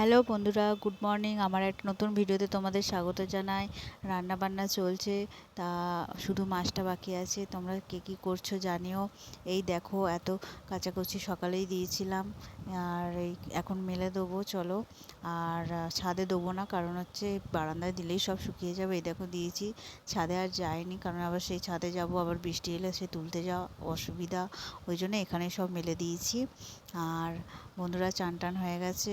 Hello বন্ধুরা, good morning. আমার একটা নতুন ভিডিওতে তোমাদের স্বাগত জানাই। রান্না বান্না চলছে, তা শুধু মাছটা বাকি আছে। তোমরা কে কী করছ জানিও। এই দেখো, এত কাচাকুচি সকালেই দিয়েছিলাম। আর এই এখন মেলে দেবো, চলো। আর ছাদে দেবো না, কারণ হচ্ছে বারান্দায় দিলেই সব শুকিয়ে যাবে। এই দেখো দিয়েছি। ছাদে আর যায়নি কারণ আবার সেই ছাদে যাব, আবার বৃষ্টি এলে সে তুলতে যাওয়া অসুবিধা। ওই জন্য এখানে সব মেলে দিয়েছি। আর, বন্ধুরা, চান টান হয়ে গেছে।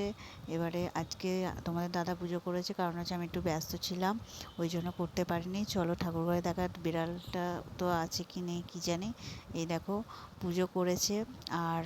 এবারে আজকে তোমাদের দাদা পুজো করেছে, কারণ হচ্ছে আমি একটু ব্যস্ত ছিলাম, ওই জন্য করতে পারিনি। চলো ঠাকুরঘরে দেখা, বিড়ালটা তো আছে কি নেই, কী জানি। এই দেখো, পুজো করেছে। আর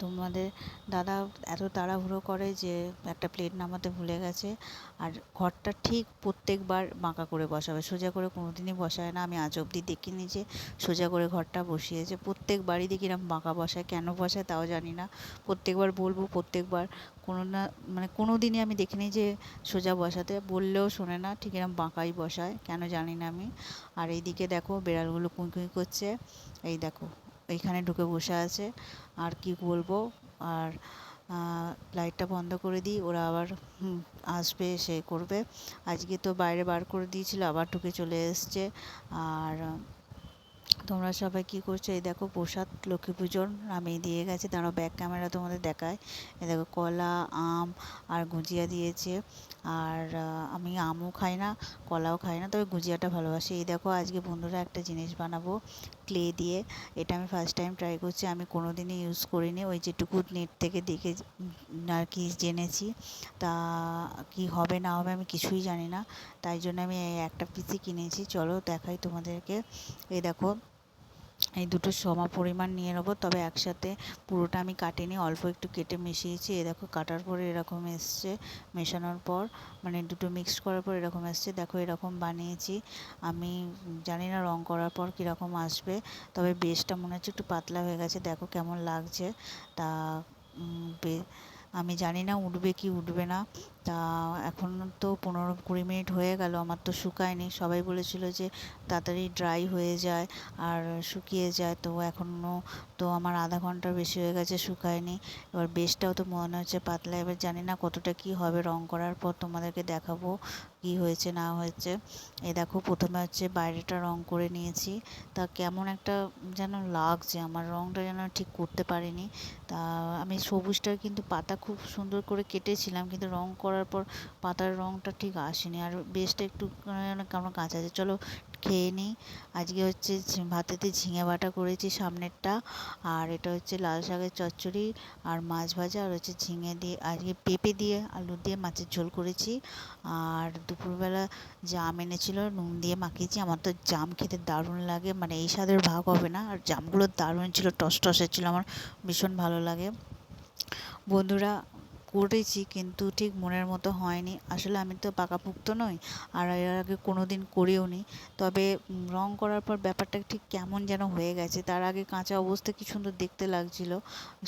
তোমাদের দাদা এত তাড়াহুড়ো করে যে একটা প্লেট নামাতে ভুলে গেছে। আর ঘরটা ঠিক প্রত্যেকবার বাঁকা করে বসাবে। সোজা করে কোনো দিনই বসায় না। আমি আজ অবধি দেখিনি যে সোজা করে ঘরটা বসিয়েছে। প্রত্যেকবারই দেখি এরকম বাঁকা বসায়। কেন বসায় তাও জানি না। প্রত্যেকবার বলব, প্রত্যেকবার কোনো না মানে কোনো দিনই আমি দেখিনি যে সোজা বসাতে। বললেও শোনে না, ঠিক এরকম বাঁকাই বসায়। কেন জানি না আমি। আর এইদিকে দেখো, বেড়ালগুলো কুঁই কুঁই করছে। এই দেখো এইখানে ঢুকে বসে আছে। আর কি বলব? আর লাইটটা বন্ধ করে দিই, ওরা আবার আসবে, সে করবে। আজকে তো বাইরে বার করে দিয়েছিল, আবার ঢুকে চলে এসছে। আর তোমরা সবাই কী করছ? এই দেখো প্রসাদ, লক্ষ্মী পুজোর আমি দিয়ে গেছে। দাঁড়াও ব্যাক ক্যামেরা তোমাদের দেখায়। এই দেখো কলা, আম আর গুজিয়া দিয়েছে। আর আমি আমও খাই না, কলাও খাই না, তবে গুজিয়াটা ভালোবাসি। এই দেখো আজকে বন্ধুরা একটা জিনিস বানাবো ক্লে দিয়ে। এটা আমি ফার্স্ট টাইম ট্রাই করছি, আমি কোনো দিনই ইউজ করিনি। ওই যেটুকু নেট থেকে দেখে আর কি জেনেছি, তা কি হবে, না হবে আমি কিছুই জানি না। তাই জন্য আমি একটা পিসি কিনেছি। চলো দেখাই তোমাদেরকে। এই দেখো এই দুটো সম পরিমাণ নিয়ে নেব, তবে একসাথে পুরোটা আমি কাটিনি, অল্প একটু কেটে মিশিয়েছি। এ দেখো কাটার পরে এরকম এসছে মেশানোর পর মানে দুটো মিক্সড করার পর এরকম এসছে। দেখো এরকম বানিয়েছি। আমি জানি না রং করার পর কীরকম আসবে, তবে বেশটা মনে হচ্ছে একটু পাতলা হয়ে গেছে। দেখো কেমন লাগছে। তা আমি জানি না উঠবে কি উঠবে না। তা এখন তো পনেরো কুড়ি মিনিট হয়ে গেল, আমার তো শুকায়নি। সবাই বলেছিল যে তাড়াতাড়ি ড্রাই হয়ে যায় আর শুকিয়ে যায়, তো এখনও তো আমার আধা ঘণ্টার বেশি হয়ে গেছে শুকায়নি। এবার বেশটাও তো মনে হচ্ছে পাতলা, এবার জানি না কতটা কি হবে রং করার পর তোমাদেরকে দেখাবো কি হয়েছে, না হয়েছে। এ দেখো, প্রথমে হচ্ছে বাইরেটা রং করে নিয়েছি। তা কেমন একটা যেন লাগছে, আমার রংটা যেন ঠিক করতে পারিনি। তা আমি সবুজটার কিন্তু পাতা খুব সুন্দর করে কেটেছিলাম, কিন্তু রং করার পর পাতার রংটা ঠিক আসেনি। আর বেশটা একটু কেমন কাঁচা আছে, চলো খেয়ে নিই। আজকে হচ্ছে ভাতেতে ঝিঙে বাটা করেছি সামনেরটা। আর এটা হচ্ছে লাল শাকের চচ্চড়ি আর মাছ ভাজা আর হচ্ছে ঝিঙে দিয়ে, আজকে পেঁপে দিয়ে, আলু দিয়ে মাছের ঝোল করেছি। আর দুপুরবেলা জাম এনেছিল, নুন দিয়ে মাখিয়েছি। আমার তো জাম খেতে দারুণ লাগে। মানে এই স্বাদের ভাগ হবে না। আর জামগুলো দারুণ ছিল টস টসের ছিল, আমার ভীষণ ভালো লাগে। বন্ধুরা করেছি কিন্তু ঠিক মনের মতো হয়নি। আসলে আমি তো পাকাপুক্ত নই আর এর আগে কোনো দিন করেও নি। তবে রং করার পর ব্যাপারটা ঠিক কেমন যেন হয়ে গেছে। তার আগে কাঁচা অবস্থা কি সুন্দর দেখতে লাগছিল,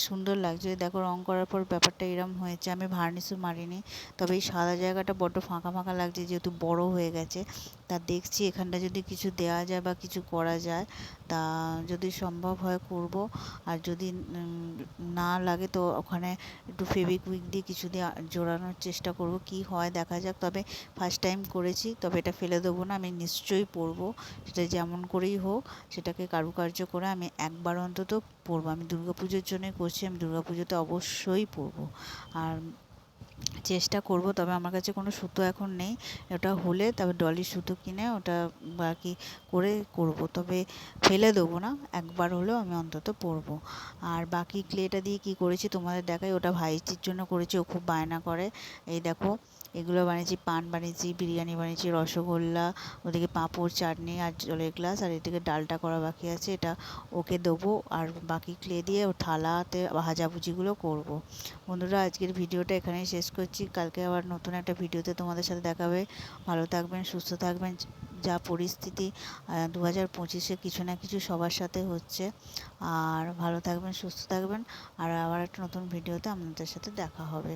সুন্দর লাগছে। দেখো রং করার পর ব্যাপারটা এরম হয়েছে, আমি ভার্নিশও মারিনি। তবে এই সাদা জায়গাটা বড্ড ফাঁকা ফাঁকা লাগছে, যেহেতু বড় হয়ে গেছে। তা দেখছি এখানটা যদি কিছু দেওয়া যায় বা কিছু করা যায় তা যদি সম্ভব হয় করব। আর যদি না লাগে তো ওখানে একটু ফেভিকুইক দিয়ে কিছু দিয়ে জোড়ানোর চেষ্টা করব, কি হয় দেখা যাক। তবে ফার্স্ট টাইম করেছি, তবে এটা ফেলে দেবো না, আমি নিশ্চয়ই পরবো। সেটা যেমন করেই হোক, সেটাকে কারুকার্য করে আমি একবার অন্তত পরবো। আমি দুর্গা পুজোর জন্যই করছি, আমি দুর্গা পুজোতে অবশ্যই পরবো। আর চেষ্টা করব, তবে আমার কাছে কোনো সুতো এখন নেই। ওটা হলে তবে ডলি সুতো কিনে ওটা বাকি করে করব, তবে ফেলে দেবো না, একবার হলেও আমি অন্তত পরব। আর বাকি ক্লেটা দিয়ে কি করেছি তোমাদের দেখাই, ওটা ভাইজির জন্য করেছি, ও খুব বায়না করে। এই দেখো এগুলো বানিয়েছি, পান বানিয়েছি, বিরিয়ানি বানিয়েছি, রসগোল্লা, ওদিকে পাঁপড় চাটনি আর জলের গ্লাস, আর এদিকে ডালটা করা বাকি আছে, এটা ওকে দেবো, আর বাকি ক্লে দিয়ে ও থালাতে ভাজাভুজিগুলো করব। বন্ধুরা, আজকের ভিডিওটা এখানেই শেষ করছি, কালকে আবার নতুন একটা ভিডিওতে তোমাদের সাথে দেখাবে ভালো থাকবেন, সুস্থ থাকবেন, যা পরিস্থিতি দু হাজার পঁচিশে কিছু না কিছু সবার সাথে হচ্ছে। আর ভালো থাকবেন, সুস্থ থাকবেন, আর আবার একটা নতুন ভিডিওতে আপনাদের সাথে দেখা হবে।